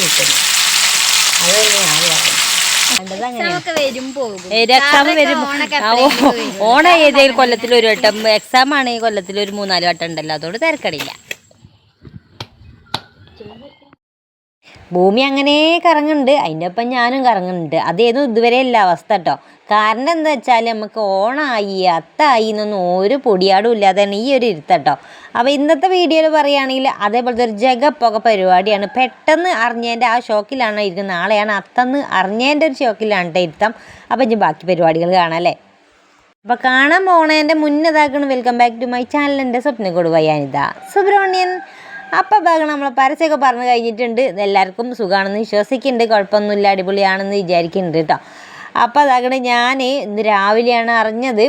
കിട്ടുന്നു വരും പോകും. എക്സാം വരും. ഓണ ഏതെങ്കിലും കൊല്ലത്തിൽ ഒരു വട്ടം. എക്സാം ആണ് ഈ കൊല്ലത്തിൽ ഒരു മൂന്നാൽ വട്ടം ഉണ്ടല്ലോ. അതുകൊണ്ട് തിരക്കടില്ല. ഭൂമി അങ്ങനെ കറങ്ങുന്നുണ്ട്. അതിന്റെ ഒപ്പം ഞാനും കറങ്ങുന്നുണ്ട്. അതേതും ഇതുവരെ അല്ല അവസ്ഥ കേട്ടോ. കാരണം എന്താ വെച്ചാൽ നമുക്ക് ഓണായി അത്തായി എന്നൊന്നും ഒരു പൊടിയാടും ഇല്ലാതെയാണ് ഈ ഒരു ഇരുത്തട്ടോ. അപ്പോൾ ഇന്നത്തെ വീഡിയോയിൽ പറയുകയാണെങ്കിൽ അതേപോലത്തെ ഒരു ജഗപ്പുക പരിപാടിയാണ്. പെട്ടെന്ന് അറിഞ്ഞതിന്റെ ആ ഷോക്കിലാണ് ഇരിക്കുന്നത്. നാളെയാണ് അത്തന്ന് അറിഞ്ഞതിന്റെ ഒരു ഷോക്കിലാണ് ഇരുത്തം. അപ്പോൾ ഇനി ബാക്കി പരിപാടികൾ കാണാം അല്ലേ? അപ്പോൾ കാണാൻ പോണേന്റെ മുന്നതാക്കണം welcome back to my channel എന്റെ സ്വപ്നം കൊടുവയാനിതാ സുബ്രഹ്മണ്യൻ അപ്പോൾ ഭാഗം നമ്മൾ പരസ്യമൊക്കെ പറഞ്ഞു കഴിഞ്ഞിട്ടുണ്ട്. എല്ലാവർക്കും സുഖമാണെന്ന് വിശ്വസിക്കുന്നുണ്ട്. കുഴപ്പമൊന്നുമില്ല. അടിപൊളിയാണെന്ന് വിചാരിക്കുന്നുണ്ട് കേട്ടോ. അപ്പോൾ അതാകണ ഞാൻ ഇന്ന് രാവിലെയാണ് അറിഞ്ഞത്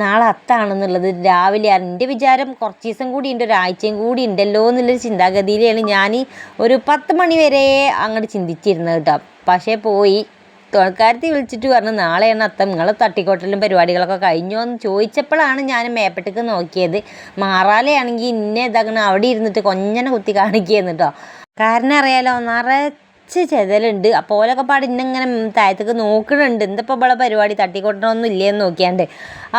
നാളെ അത്താണെന്നുള്ളത്. രാവിലെ എന്റെ വിചാരം കുറച്ച് ദിവസം കൂടി ഉണ്ട് ഒരാഴ്ചയും കൂടി ഉണ്ടല്ലോ എന്നുള്ളൊരു ചിന്താഗതിയിലാണ് ഞാൻ ഒരു പത്ത് മണി വരെ അങ്ങോട്ട് ചിന്തിച്ചിരുന്നത് കേട്ടോ. പക്ഷേ പോയി. തുണക്കാരത്തി വിളിച്ചിട്ട് പറഞ്ഞു നാളെയാണ് അത്തം. നിങ്ങളെ തട്ടിക്കോട്ടലും പരിപാടികളൊക്കെ കഴിഞ്ഞോ എന്ന് ചോദിച്ചപ്പോഴാണ് ഞാൻ മേപ്പട്ടേക്ക് നോക്കിയത്. മാറാലയാണെങ്കിൽ ഇന്നെ ഇതാകണം അവിടെ ഇരുന്നിട്ട് കൊഞ്ഞനെ കുത്തി കാണിക്കുകയെന്ന് കേട്ടോ കാരണം അറിയാലോ നിറച്ച് ചെതലുണ്ട്. അപ്പോൾ ഓലൊക്കെ പാട് ഇന്നിങ്ങനെ താഴത്തേക്ക് നോക്കണുണ്ട്. എന്തപ്പോൾ ഇവിടെ പരിപാടി തട്ടിക്കൊട്ടണമൊന്നും ഇല്ലയെന്ന് നോക്കിയാണ്ട്.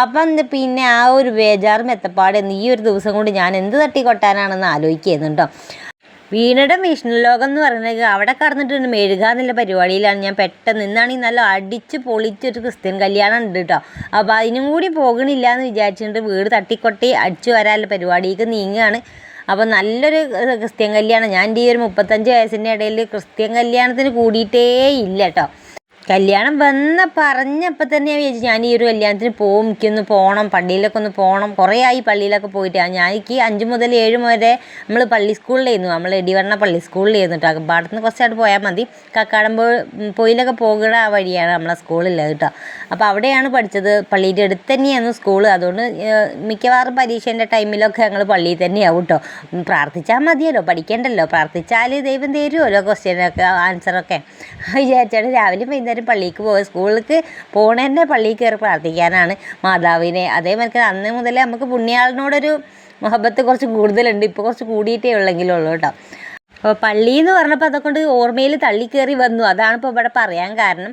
അപ്പം എന്ത് പിന്നെ ആ ഒരു ബേജാറും എത്തപ്പാട് ഈ ഒരു ദിവസം കൊണ്ട് ഞാൻ എന്ത് തട്ടിക്കൊട്ടാനാണെന്ന് ആലോചിക്കുന്നു കേട്ടോ വീണയുടെ വിഷ്ണുലോകം എന്ന് പറയുന്നത് അവിടെ കടന്നിട്ടുണ്ട് മെഴുക എന്നുള്ള പരിപാടിയിലാണ് ഞാൻ പെട്ടെന്ന് ഇന്നാണെങ്കിൽ നല്ല അടിച്ച് പൊളിച്ചൊരു ക്രിസ്ത്യൻ കല്യാണം ഉണ്ട് കേട്ടോ അപ്പോൾ അതിനും കൂടി പോകണില്ല എന്ന് വിചാരിച്ചിട്ട് വീട് തട്ടിക്കൊട്ടി അടിച്ചു വരാനുള്ള പരിപാടിക്ക് നീങ്ങുകയാണ് അപ്പോൾ നല്ലൊരു ക്രിസ്ത്യൻ കല്യാണം. ഞാൻ എന്റെ ഈ ഒരു മുപ്പത്തഞ്ച് വയസ്സിന്റെ ഇടയിൽ ക്രിസ്ത്യൻ കല്യാണത്തിന് കൂടിയിട്ടേ ഇല്ല കേട്ടോ കല്യാണം വന്ന പറഞ്ഞപ്പോൾ തന്നെ വിചാരിച്ചു ഞാൻ ഈ ഒരു കല്യാണത്തിന് പോകും എനിക്കൊന്ന് പോകണം പള്ളിയിലൊക്കെ ഒന്ന് പോകണം കുറേ ആയി പള്ളിയിലൊക്കെ പോയിട്ട്. ഞാൻ എനിക്ക് അഞ്ച് മുതൽ ഏഴ് വരെ നമ്മൾ പള്ളി സ്കൂളിലായിരുന്നു. നമ്മൾ ഇടിവണ്ണ പള്ളി സ്കൂളിലായിരുന്നു കേട്ടോ. അകമ്പാടത്ത് നിന്ന് കുറച്ചായിട്ട് പോയാൽ മതി. കക്കാടമ്പോൾ പോയിലൊക്കെ പോകുന്ന ആ വഴിയാണ് നമ്മളെ സ്കൂളില്ല കേട്ടോ. അപ്പോൾ അവിടെയാണ് പഠിച്ചത്. പള്ളിയുടെ അടുത്ത് തന്നെയായിരുന്നു സ്കൂൾ അതുകൊണ്ട് മിക്കവാറും പരീക്ഷേന്റെ ടൈമിലൊക്കെ ഞങ്ങൾ പള്ളിയിൽ തന്നെയാവും കേട്ടോ. പ്രാർത്ഥിച്ചാൽ മതിയല്ലോ പഠിക്കേണ്ടല്ലോ. പ്രാർത്ഥിച്ചാൽ ദൈവം തരുമല്ലോ ക്വസ്റ്റ്യനൊക്കെ ആൻസറൊക്കെ. വിചാരിച്ചാണ് രാവിലെ വൈകുന്നേരം പള്ളിക്ക് പോകുക സ്കൂളിലേക്ക് പോണേന്റെ പള്ളിയിൽ കയറി പ്രാർത്ഥിക്കാനാണ് മാതാവിനെ. അതേമാതിരി അന്ന് മുതലേ നമുക്ക് പുണ്യാളിനോടൊരു മുഹബത്ത് കുറച്ച് കൂടുതലുണ്ട്. ഇപ്പോൾ കുറച്ച് കൂടിയിട്ടേ ഉള്ളെങ്കിലും ഉള്ളൂ കേട്ടോ. അപ്പോൾ പള്ളി എന്ന് പറഞ്ഞപ്പോൾ അതൊക്കെ ഓർമ്മയിൽ തള്ളിക്കയറി വന്നു. അതാണ് ഇപ്പോൾ ഇവിടെ പറയാൻ കാരണം.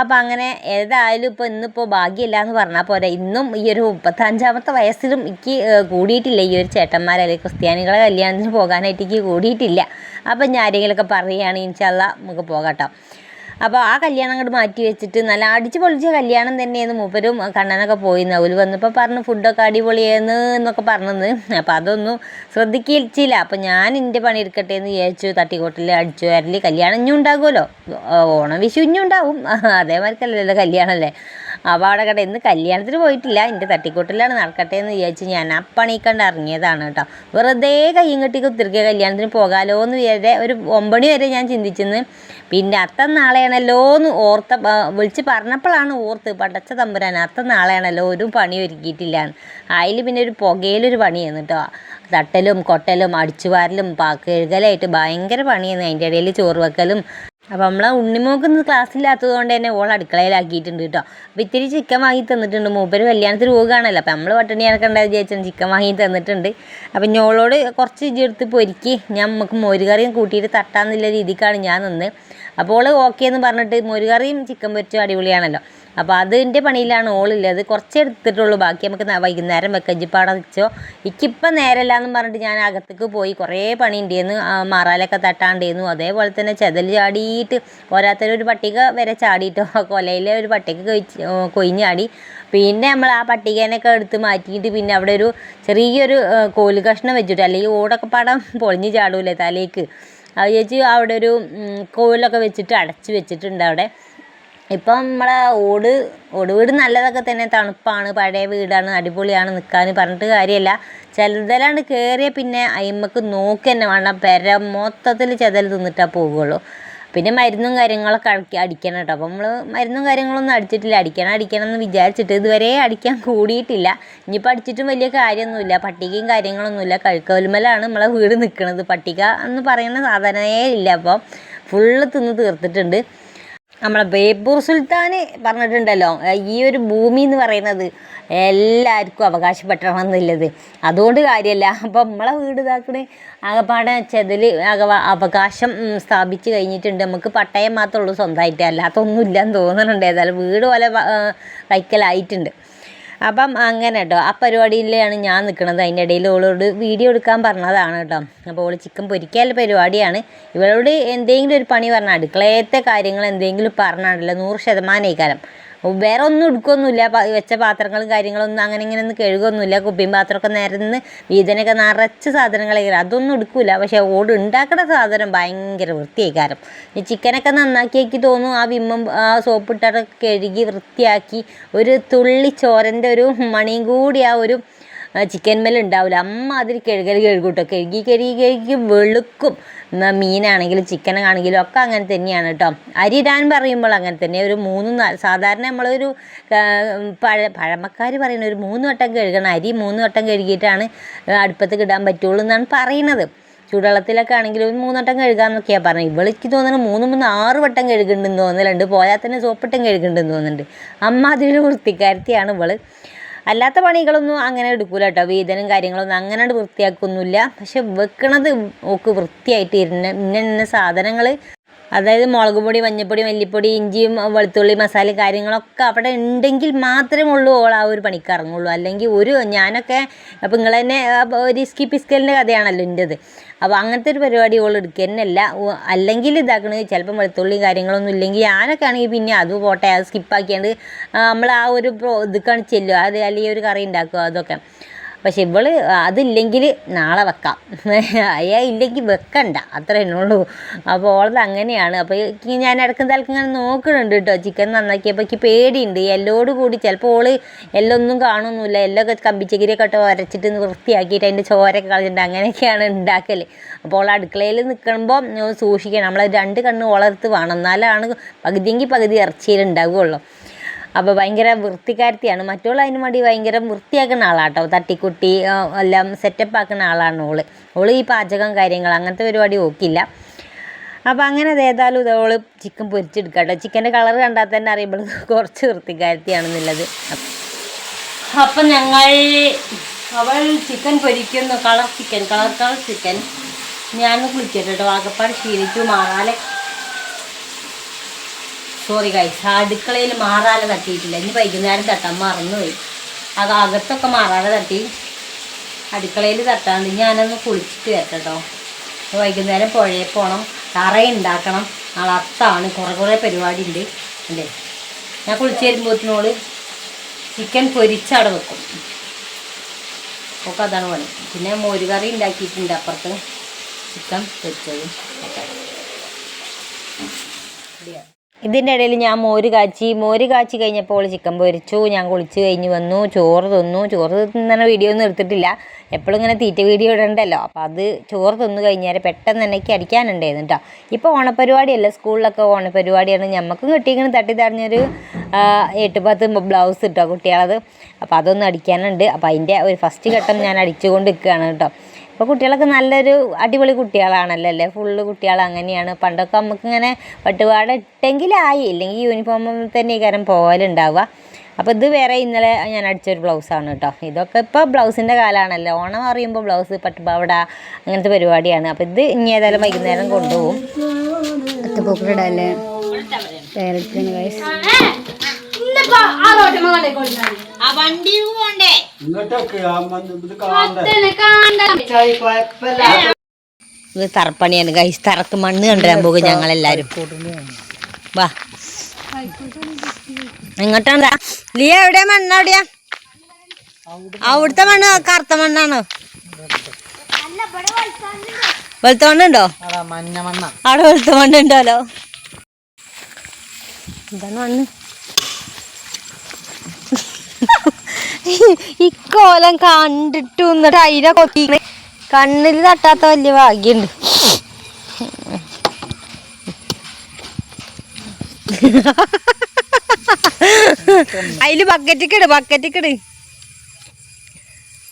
അപ്പോൾ അങ്ങനെ ഏതായാലും ഇപ്പോൾ ഇന്നിപ്പോൾ ഭാഗ്യമില്ല എന്ന് പറഞ്ഞാൽ പോരാ. ഇന്നും ഈ ഒരു മുപ്പത്തഞ്ചാമത്തെ വയസ്സിലും എനിക്ക് കൂടിയിട്ടില്ല. ഈ ഒരു ചേട്ടന്മാരെ അല്ലെങ്കിൽ ക്രിസ്ത്യാനികളെ കല്യാണത്തിന് പോകാനായിട്ട് എനിക്ക് കൂടിയിട്ടില്ല. അപ്പം ഞാൻ ആരെങ്കിലുമൊക്കെ പറയുകയാണ് ഇൻഷാല്ല നമുക്ക് പോകാട്ടോ അപ്പോൾ ആ കല്യാണം അങ്ങോട്ട് മാറ്റി വെച്ചിട്ട് നല്ല അടിച്ച് പൊളിച്ച കല്യാണം തന്നെയായിരുന്നു മൂപ്പരും കണ്ണനൊക്കെ പോയി. അവർ വന്നപ്പോൾ പറഞ്ഞു ഫുഡൊക്കെ അടിപൊളിയായിരുന്നു എന്നൊക്കെ പറഞ്ഞത് അപ്പോൾ അതൊന്നും ശ്രദ്ധിക്കില്ല അപ്പോൾ ഞാൻ എന്റെ പണി എടുക്കട്ടെ എന്ന് വിചാരിച്ചു. തട്ടിക്കോട്ടിൽ അടിച്ചു വരൽ. കല്യാണം ഇനിയും ഉണ്ടാകുമല്ലോ. ഓണം വിഷു ഇനിയും ഉണ്ടാവും. അതേമാതിരിക്കല്ലല്ലോ കല്യാണമല്ലേ അപ്പോൾ അവിടെ ഇന്ന് കല്യാണത്തിന് പോയിട്ടില്ല. എന്റെ തട്ടിക്കൂട്ടിലാണ് നടക്കട്ടെ എന്ന് വിചാരിച്ച് ഞാൻ ആ പണി കണ്ട് ഇറങ്ങിയതാണ് കേട്ടോ. വെറുതെ കയ്യും കെട്ടി കുത്തിരിക്കുക കല്യാണത്തിന് പോകാലോ എന്ന് വരെ ഒരു ഒമ്പണി വരെ ഞാൻ ചിന്തിച്ചെന്ന്. പിന്നെ അത്തം നാളെയാണല്ലോ എന്ന് ഓർത്ത വിളിച്ച് പറഞ്ഞപ്പോഴാണ് ഓർത്ത് പടച്ച തമ്പുരാൻ അത്തം നാളെയാണല്ലോ ഒരു പണി ഒരുക്കിയിട്ടില്ല അതിൽ പിന്നെ ഒരു പുകയിലൊരു പണിയാണ് കേട്ടോ. തട്ടലും കൊട്ടലും അടിച്ചുവാരലും പാക്ക് കഴുകലായിട്ട് ഭയങ്കര പണിയാണ് അതിന്റെ ഇടയിൽ ചോറ് വെക്കലും അപ്പോൾ നമ്മളെ ഉണ്ണിമോക്ക് ഇന്ന് ക്ലാസ്സില്ലാത്തത് കൊണ്ട് തന്നെ ഓൾ അടുക്കളയിലാക്കിയിട്ടുണ്ട് കേട്ടോ. അപ്പോൾ ഇത്തിരി ചിക്കൻ വാങ്ങി തന്നിട്ടുണ്ട്. മൂപ്പര് കല്യാണത്തിന് പോവുകയാണല്ലോ. അപ്പോൾ നമ്മൾ പട്ടിണി ഇറക്കണ്ടാന്ന് വിചാരിച്ചാൽ ചിക്കൻ വാങ്ങി തന്നിട്ടുണ്ട്. അപ്പം ഞോളോട് കുറച്ച് ഇജ്ജ് എടുത്ത് പൊരിക്കി. ഞാൻ നമുക്ക് മോരുകറിയും കൂട്ടിയിട്ട് തട്ടാന്നുള്ള രീതിക്കാണ് ഞാൻ നിന്ന്. അപ്പോൾ ഓക്കെ എന്ന് പറഞ്ഞിട്ട് മോരുകറിയും ചിക്കൻ പൊരിച്ചും അടിപൊളിയാണല്ലോ. അപ്പോൾ അതിന്റെ പണിയിലാണ് ഓളുള്ളത് കുറച്ചേ എടുത്തിട്ടുള്ളൂ. ബാക്കി നമുക്ക് വൈകുന്നേരം വെക്കഞ്ചിപ്പാട വെച്ചോ എനിക്കിപ്പം നേരമില്ല എന്ന് പറഞ്ഞിട്ട് ഞാൻ അകത്തേക്ക് പോയി കുറേ പണി ഉണ്ടായിരുന്നു മാറാലൊക്കെ തട്ടാണ്ടായിരുന്നു അതേപോലെ തന്നെ ചെതൽ ചാടിയിട്ട് ഓരോരുത്തരൊരു പട്ടിക വരെ ചാടിയിട്ടോ കൊലയിലെ ഒരു പട്ടിക കൊയിഞ്ഞാടി പിന്നെ നമ്മൾ ആ പട്ടികേനൊക്കെ എടുത്ത് മാറ്റിയിട്ട് പിന്നെ അവിടെ ഒരു ചെറിയൊരു കോൽ കഷ്ണം വെച്ചിട്ട് അല്ലെങ്കിൽ ഓടൊക്കെ പടം പൊളിഞ്ഞ് ചാടൂലേ തലേക്ക്? അത് ചേച്ചി അവിടെ ഒരു കോലൊക്കെ വെച്ചിട്ട് അടച്ച് വെച്ചിട്ടുണ്ട് അവിടെ. ഇപ്പം നമ്മളെ ഓട് ഓട് വീട് നല്ലതൊക്കെ തന്നെ തണുപ്പാണ് പഴയ വീടാണ് അടിപൊളിയാണ് നിൽക്കാൻ പറഞ്ഞിട്ട് കാര്യമല്ല ചിലതലാണ്ട് കയറിയ പിന്നെ അയിമ്മക്ക് നോക്കി തന്നെ വേണം. പെര മൊത്തത്തിൽ ചെതൽ തിന്നിട്ടാ പോകുള്ളൂ പിന്നെ മരുന്നും കാര്യങ്ങളൊക്കെ അടിക്കുക അടിക്കണം കേട്ടോ. അപ്പം നമ്മൾ മരുന്നും കാര്യങ്ങളൊന്നും അടിച്ചിട്ടില്ല. അടിക്കണം അടിക്കണം എന്ന് വിചാരിച്ചിട്ട് ഇതുവരെ അടിക്കാൻ കൂടിയിട്ടില്ല. ഇനിയിപ്പോൾ അടിച്ചിട്ടും വലിയ കാര്യമൊന്നുമില്ല. പട്ടികയും കാര്യങ്ങളൊന്നുമില്ല. കഴുക്കവലുമലാണ് നമ്മളെ വീട് നിൽക്കുന്നത് പട്ടിക എന്ന് പറയുന്ന സാധനയേ ഇല്ല അപ്പം. ഫുള്ള് തിന്ന് തീർത്തിട്ടുണ്ട്. നമ്മളെ ബേപ്പൂർ സുൽത്താൻ പറഞ്ഞിട്ടുണ്ടല്ലോ ഈ ഒരു ഭൂമി എന്ന് പറയുന്നത് എല്ലാവർക്കും അവകാശപ്പെട്ടണം എന്നുള്ളത് അതുകൊണ്ട് കാര്യമല്ല അപ്പം നമ്മളെ വീട് ഇതാക്കണ ആകപ്പാടെ ചെതിൽ അവകാശം സ്ഥാപിച്ച് കഴിഞ്ഞിട്ടുണ്ട്. നമുക്ക് പട്ടയം മാത്രമേ ഉള്ളൂ സ്വന്തമായിട്ട്. അല്ലാത്തൊന്നും ഇല്ലെന്ന് തോന്നുന്നുണ്ട് ഏതായാലും വീട് പോലെ കൈക്കലായിട്ടുണ്ട് അപ്പം അങ്ങനെ കേട്ടോ. ആ പരിപാടിയിലാണ് ഞാൻ നിൽക്കുന്നത്. അതിന്റെ ഇടയിൽ ഓളോട് വീഡിയോ എടുക്കാൻ പറഞ്ഞതാണ് കേട്ടോ. അപ്പോൾ ഓൾ ചിക്കൻ പൊരിക്കാനുള്ള പരിപാടിയാണ്. ഇവളോട് എന്തെങ്കിലും ഒരു പണി പറഞ്ഞാൽ അടുക്കളയത്തെ കാര്യങ്ങൾ എന്തെങ്കിലും പറഞ്ഞാണല്ലോ നൂറ് ശതമാനം കാലം വേറെ ഒന്നും എടുക്കൊന്നുമില്ല. വെച്ച പാത്രങ്ങളും കാര്യങ്ങളും ഒന്നും അങ്ങനെ ഇങ്ങനെ ഒന്നും കഴുകൊന്നുമില്ല. കുപ്പിയും പാത്രമൊക്കെ നിരന്ന് വീതനൊക്കെ നിറച്ച് സാധനങ്ങളെ അതൊന്നും എടുക്കില്ല പക്ഷേ ഓട് ഉണ്ടാക്കുന്ന സാധനം ഭയങ്കര വൃത്തിയായിക്കാരം. ഈ ചിക്കനൊക്കെ നന്നാക്കിയാക്കി തോന്നും ആ വിമ്മം ആ സോപ്പിട്ടൊക്കെ കഴുകി വൃത്തിയാക്കി ഒരു തുള്ളി ചോരന്റെ ഒരു മണിയും കൂടി ആ ഒരു ചിക്കൻ മേൽ ഉണ്ടാവില്ല അമ്മ അതിൽ കഴുകൽ കഴുകൂട്ടോ. കഴുകി കഴുകി കഴുകി വെളുക്കും. മീനാണെങ്കിലും ചിക്കൻ ആണെങ്കിലും ഒക്കെ അങ്ങനെ തന്നെയാണ് കേട്ടോ അരി ഇടാൻ പറയുമ്പോൾ അങ്ങനെ തന്നെ. ഒരു മൂന്ന് നാല് സാധാരണ നമ്മളൊരു പഴ പഴമക്കാർ പറയുന്ന ഒരു മൂന്ന് വട്ടം കഴുകണം. അരി മൂന്ന് വട്ടം കഴുകിയിട്ടാണ് അടുപ്പത്ത് ഇടാൻ പറ്റുള്ളൂ എന്നാണ് പറയുന്നത്. ചൂടുവെള്ളത്തിലൊക്കെ ആണെങ്കിലും ഒരു മൂന്നട്ടം കഴുകാന്നൊക്കെയാണ് പറഞ്ഞത്. ഇവൾക്ക് തോന്നുന്നത് മൂന്ന് മൂന്ന് ആറ് വട്ടം കഴുകുന്നുണ്ടെന്ന് തോന്നലുണ്ട്. പോയാൽ തന്നെ സോപ്പിട്ടും കഴുകുന്നുണ്ടെന്ന് തോന്നുന്നുണ്ട് അമ്മ അതിലൊരു വൃത്തിക്കാരത്തിയാണ് ഇവൾ. അല്ലാത്ത പണികളൊന്നും അങ്ങനെ എടുക്കൂല കേട്ടോ വേദനും കാര്യങ്ങളൊന്നും അങ്ങനെ വൃത്തിയാക്കൊന്നുമില്ല പക്ഷെ വെക്കണത് ഓക്ക് വൃത്തിയായിട്ട് ഇരുന്ന ഇന്ന ഇന്ന സാധനങ്ങൾ അതായത് മുളക് പൊടി മഞ്ഞൾപ്പൊടി മല്ലിപ്പൊടി ഇഞ്ചിയും വെളുത്തുള്ളി മസാല കാര്യങ്ങളൊക്കെ അവിടെ ഉണ്ടെങ്കിൽ മാത്രമേ ഉള്ളൂ ഓൾ ആ ഒരു പണിക്ക് ഇറങ്ങുള്ളൂ അല്ലെങ്കിൽ ഒരു ഞാനൊക്കെ അപ്പം നിങ്ങൾ തന്നെ ഒരു സ്കിപ്പിസ്കലിന്റെ കഥയാണല്ലോ എന്റെത് അപ്പോൾ അങ്ങനത്തെ ഒരു പരിപാടി ഓൾ എടുക്കുന്നല്ല അല്ലെങ്കിൽ ഇതാക്കണത് ചിലപ്പം വെളുത്തുള്ളി കാര്യങ്ങളൊന്നും ഇല്ലെങ്കിൽ ഞാനൊക്കെ ആണെങ്കിൽ പിന്നെ അത് പോട്ടെ അത് സ്കിപ്പാക്കിയാണ്ട് നമ്മൾ ആ ഒരു പ്രോ ഇത് കാണിച്ചല്ലോ അത് അല്ലെങ്കിൽ ഒരു കറി ഉണ്ടാക്കുക അതൊക്കെ. പക്ഷെ ഇവൾ അതില്ലെങ്കിൽ നാളെ വെക്കാം. അയ്യാ ഇല്ലെങ്കിൽ വെക്കണ്ട. അത്രേ ഉള്ളൂ. അപ്പോൾ ഓളത് അങ്ങനെയാണ്. അപ്പോൾ ഞാൻ ഇടക്കും തലക്കും ഇങ്ങനെ നോക്കുന്നുണ്ട് കേട്ടോ ചിക്കൻ നന്നാക്കിയപ്പോൾ എനിക്ക് പേടിയുണ്ട്. എല്ലോട് കൂടി ചിലപ്പോൾ ഓൾ എല്ലൊന്നും കാണുന്നില്ല. എല്ലൊക്കെ കമ്പിച്ചകിരിയൊക്കെ ഇട്ട് വരച്ചിട്ട് വൃത്തിയാക്കിയിട്ട് അതിന്റെ ചോരൊക്കെ കളഞ്ഞിട്ട് അങ്ങനെയൊക്കെയാണ് ഉണ്ടാക്കൽ അപ്പോൾ ഓൾ അടുക്കളയിൽ നിൽക്കുമ്പോൾ സൂക്ഷിക്കണം. നമ്മൾ രണ്ട് കണ്ണ് ഓളർത്ത് വേണം. എന്നാലാണ് പകുതിയെങ്കിൽ പകുതി ഇറച്ചിയിൽ ഉണ്ടാവുകയുള്ളൂ അപ്പോൾ ഭയങ്കര വൃത്തിക്കാരത്തിയാണ്. മറ്റുള്ള അതിന് വേണ്ടി ഭയങ്കര വൃത്തിയാക്കുന്ന ആളാട്ടോ. തട്ടിക്കുട്ടി എല്ലാം സെറ്റപ്പ് ആക്കുന്ന ആളാണ് ഓൾ. ഓൾ ഈ പാചകം കാര്യങ്ങൾ അങ്ങനത്തെ പരിപാടി ഓക്കില്ല. അപ്പോൾ അങ്ങനെ ഏതായാലും ഇതോൾ ചിക്കൻ പൊരിച്ചെടുക്കാട്ടോ. ചിക്കന്റെ കളർ കണ്ടാൽ തന്നെ അറിയുമ്പോൾ കുറച്ച് വൃത്തിക്കാരത്തിയാണെന്നുള്ളത്. അപ്പം ഞങ്ങൾ അവൾ chicken പൊരിക്കുന്നു. Colour chicken colour colour chicken ഞാൻ കുളിക്കട്ടെ കേട്ടോ ആകപ്പാട് ക്ഷീണിച്ചു. മാറാലെ. സോറി ഗൈസ് അടുക്കളയിൽ മാറാല തട്ടിയിട്ടില്ല. ഇനി വൈകുന്നേരം തട്ടാൻ മറന്നുപോയി. അത് അകത്തൊക്കെ മാറാല തട്ടി. അടുക്കളയിൽ തട്ടാണ്ട് ഞാനൊന്ന് കുളിച്ചിട്ട് വരട്ടോ വൈകുന്നേരം പുഴയിൽ പോകണം തറ ഉണ്ടാക്കണം നാളെ അത്താണ്. കുറേ കുറേ പരിപാടി ഉണ്ട് അല്ലേ? ഞാൻ കുളിച്ച് വരുമ്പോഴത്തിനോട് ചിക്കൻ പൊരിച്ചവിടെ വെക്കും. ഒക്കെ അതാണ് പണി. പിന്നെ മോരുകറി ഉണ്ടാക്കിയിട്ടുണ്ട് അപ്പുറത്ത് ചിക്കൻ പൊരിച്ചതും. ഒക്കെ ഇതിന്റെ ഇടയിൽ ഞാൻ മോര് കാച്ചി മോര് കാച്ചി കഴിഞ്ഞപ്പോൾ ചിക്കൻ പൊരിച്ചു ഞാൻ കുളിച്ച് കഴിഞ്ഞ് വന്നു ചോറ് തിന്നു. ചോറ് തിന്നുന്ന വീഡിയോ ഒന്നും എടുത്തിട്ടില്ല. എപ്പോഴും ഇങ്ങനെ തീറ്റ വീഡിയോ ഇടണ്ടല്ലോ. അപ്പോൾ അത് ചോറ് തിന്നു കഴിഞ്ഞാൽ പെട്ടെന്ന് തന്നെ അടിക്കാനുണ്ടായിരുന്നു കേട്ടോ ഇപ്പോൾ ഓണപ്പരിപാടിയല്ല സ്കൂളിലൊക്കെ ഓണപ്പരിപാടിയാണ് ഞമ്മക്കും തട്ടി തടഞ്ഞൊരു എട്ട് പത്ത് ബ്ലൗസ് കിട്ടോ കുട്ടികളത്. അപ്പോൾ അതൊന്നും അടിക്കാനുണ്ട്. അപ്പോൾ അതിന്റെ ഒരു ഫസ്റ്റ് ഘട്ടം ഞാൻ അടിച്ചുകൊണ്ട് നിൽക്കുകയാണ് കേട്ടോ ഇപ്പോൾ കുട്ടികളൊക്കെ നല്ലൊരു അടിപൊളി കുട്ടികളാണല്ലോ അല്ലേ? ഫുള്ള് കുട്ടികൾ അങ്ങനെയാണ്. പണ്ടൊക്കെ നമുക്ക് ഇങ്ങനെ പട്ടുപാട് ഇട്ടെങ്കിലായി ഇല്ലെങ്കിൽ യൂണിഫോമിൽ തന്നെ ഈ കാര്യം പോകലുണ്ടാവുക അപ്പോൾ ഇത് വേറെ ഇന്നലെ ഞാൻ അടിച്ചൊരു ബ്ലൗസാണ് കേട്ടോ ഇതൊക്കെ ഇപ്പോൾ ബ്ലൗസിന്റെ കാലമാണല്ലോ ഓണം അറിയുമ്പോൾ ബ്ലൗസ് പട്ടുപാവട അങ്ങനത്തെ പരിപാടിയാണ്. അപ്പോൾ ഇത് ഇനി ഏതായാലും വൈകുന്നേരം കൊണ്ടുപോകും. പേരത്തിന് വയസ്സ് ആ വണ്ടി പോണ്ടേ? ഇത് തറപ്പണിയാണ് കൈസ് തറക്ക് മണ്ണ് കൊണ്ടുവരാൻ പോകും ഞങ്ങളെല്ലാരും. വാ. എങ്ങോട്ടാണ്? ലിയ എവിടെയാ? മണ്ണ് എവിടെയാ അവിടുത്തെ മണ്ണ് കറുത്ത മണ്ണാണോ? വെളുത്ത മണ്ണുണ്ടോ അവിടെ വെളുത്ത മണ്ണുണ്ടോലോ എന്താണ് മണ്ണ്. ഈ കോലം കണ്ടിട്ട് എന്നിട്ട് അതിനെ കൊത്തി കണ്ണിൽ തട്ടാത്ത വലിയ ഭാഗ്യണ്ട്. അതിൽ ബക്കറ്റിക്കിട് ബക്കറ്റിക്കിട്.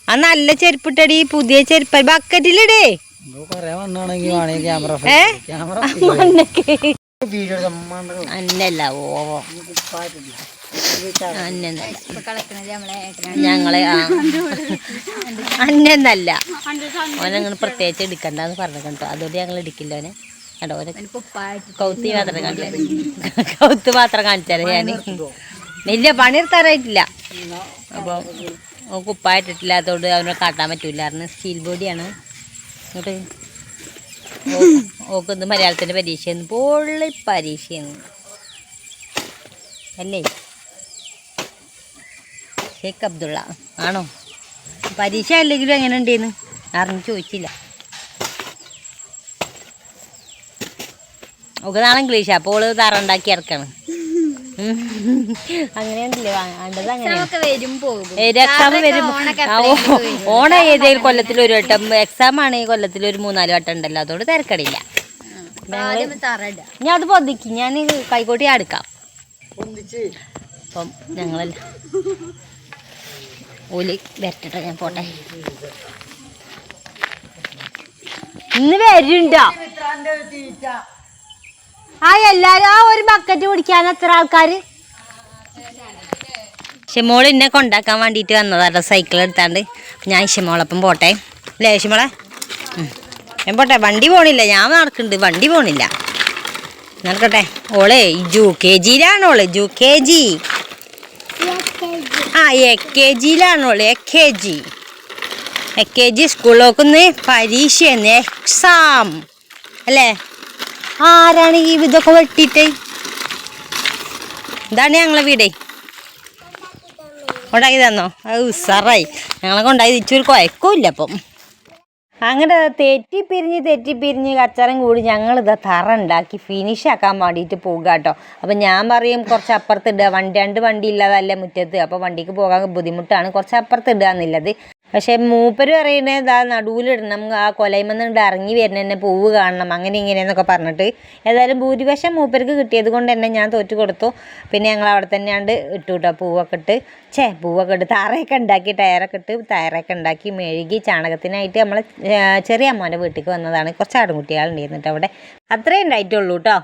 ആ നല്ല ചെരുപ്പിട്ടടി പുതിയ ചെരുപ്പ്. ബക്കറ്റിലിടേ. അന്നല്ല ഓ ഞങ്ങളെ ആ. അന്നല്ല ഓനങ്ങനെ പ്രത്യേകിച്ച് എടുക്കണ്ടെന്ന് പറഞ്ഞു കേട്ടോ അതുകൊണ്ട് ഞങ്ങൾ എടുക്കില്ല ഓനെ. കണ്ടോ ഓനെ കൗത്തി മാത്രം കാണിച്ചാൽ കൗത്ത് മാത്രം കാണിച്ചാലേ ഞാൻ. വലിയ പണി പണിയെടുത്താറായിട്ടില്ല അപ്പോൾ കുപ്പായിട്ടില്ലാത്തതുകൊണ്ട് അവനെ കാട്ടാൻ പറ്റൂലായിരുന്നു സ്റ്റീൽ ബോഡിയാണ്. എന്നിട്ട് ഓക്കൊന്ന് മലയാളത്തിന്റെ പരീക്ഷയെന്ന് പൊള്ളി പരീക്ഷയെന്ന് അല്ലേ? ഷേഖ് അബ്ദുള്ള. ആണോ? പരീക്ഷ അല്ലെങ്കിലും എങ്ങനെ ഉണ്ടെന്ന് അറിഞ്ഞ് ചോദിച്ചില്ല. ഒക്കെ നാളെ ഇംഗ്ലീഷാ. അപ്പോൾ ഓൾ തറ ഉണ്ടാക്കി ഇറക്കണം. ഓണ വേണ്ടത് എക്സാം ഓണം ഏതെങ്കിലും കൊല്ലത്തിൽ ഒരു വട്ടം? എക്സാം ആണെങ്കിൽ കൊല്ലത്തിൽ ഒരു മൂന്നാൽ വട്ടം ഉണ്ടല്ലോ. അതുകൊണ്ട് തിരക്കടില്ല. ഞാൻ അത് പൊതിക്ക് ഞാൻ കൈകോട്ടി അടുക്കാം അപ്പം ഞങ്ങളല്ല. ഓൽ വരട്ടെ ഞാൻ പോട്ടെ. ഇന്ന് വരുണ്ടോ ആ എല്ലാരും ആ ഒരു ബക്കറ്റ് കുടിക്കാൻ എത്ര ആൾക്കാര്? ഷെമോൾ എന്നെ കൊണ്ടാക്കാൻ വേണ്ടിയിട്ട് വന്നതാട്ടോ സൈക്കിൾ എടുത്താണ്ട്. ഞാൻ ഷെമോളപ്പം പോട്ടെ. അല്ലേ ഷെമോളെ ഞാൻ പോട്ടെ വണ്ടി പോണില്ല ഞാൻ നടക്കുന്നുണ്ട് വണ്ടി പോണില്ല. നടക്കട്ടെ. ഓളെ ജു കെ ജിയിലാണ് ഓൾ ജു. K G. ആ A K ജിയിലാണുള്ളത് A K G. A K G സ്കൂളിലേക്കൊന്ന് പരീക്ഷയെന്ന് എക്സാം അല്ലേ? ആരാണ് ഈ ഇതൊക്കെ വെട്ടിയിട്ട്? ഇതാണ് ഞങ്ങളെ വീടേ. ഉണ്ടാക്കി തന്നോ? അത് ഉസാറായി. ഞങ്ങളെ കൊണ്ടായി തിരിച്ചൊരു കുഴക്കമില്ല അപ്പം അങ്ങനെ തെറ്റിപ്പിരിഞ്ഞ് തെറ്റിപ്പിരിഞ്ഞ് കച്ചറം കൂടി ഞങ്ങൾ ഇതാ തറ ഉണ്ടാക്കി ഫിനിഷ് ആക്കാൻ വേണ്ടിയിട്ട് പോകുക കേട്ടോ അപ്പം ഞാൻ പറയും കുറച്ച് അപ്പുറത്ത് ഇടുക. വണ്ടി രണ്ട് വണ്ടി ഇല്ലാതല്ല മുറ്റത്ത്. അപ്പോൾ വണ്ടിക്ക് പോകാൻ ബുദ്ധിമുട്ടാണ്. കുറച്ച് അപ്പുറത്ത് ഇടുക എന്നുള്ളത് പക്ഷേ മൂപ്പര് പറയുന്നത് ഇതാ നടുവിലിടണം ആ കൊലയുമെന്നുണ്ട് ഇറങ്ങി വരുന്ന തന്നെ പൂവ് കാണണം അങ്ങനെ ഇങ്ങനെയെന്നൊക്കെ പറഞ്ഞിട്ട്. ഏതായാലും ഭൂരിപക്ഷം മൂപ്പർക്ക് കിട്ടിയത് കൊണ്ട് തന്നെ ഞാൻ തോറ്റു കൊടുത്തു. പിന്നെ ഞങ്ങൾ അവിടെ തന്നെയാണ്ട് ഇട്ടു കേട്ടോ പൂവൊക്കെ ഇട്ട്. ഛേ പൂവൊക്കെ ഇട്ട് താറയൊക്കെ ഉണ്ടാക്കി ടയറൊക്കെ ഇട്ട് ടയറൊക്കെ ഉണ്ടാക്കി മെഴുകി ചാണകത്തിനായിട്ട് നമ്മൾ ചെറിയ അമ്മോന്റെ വീട്ടിലേക്ക് വന്നതാണ്. കുറച്ച് ആടുകുട്ടികളുണ്ടായിരുന്നിട്ട് അവിടെ. അത്രേ ഉണ്ടായിട്ടുള്ളൂ കേട്ടോ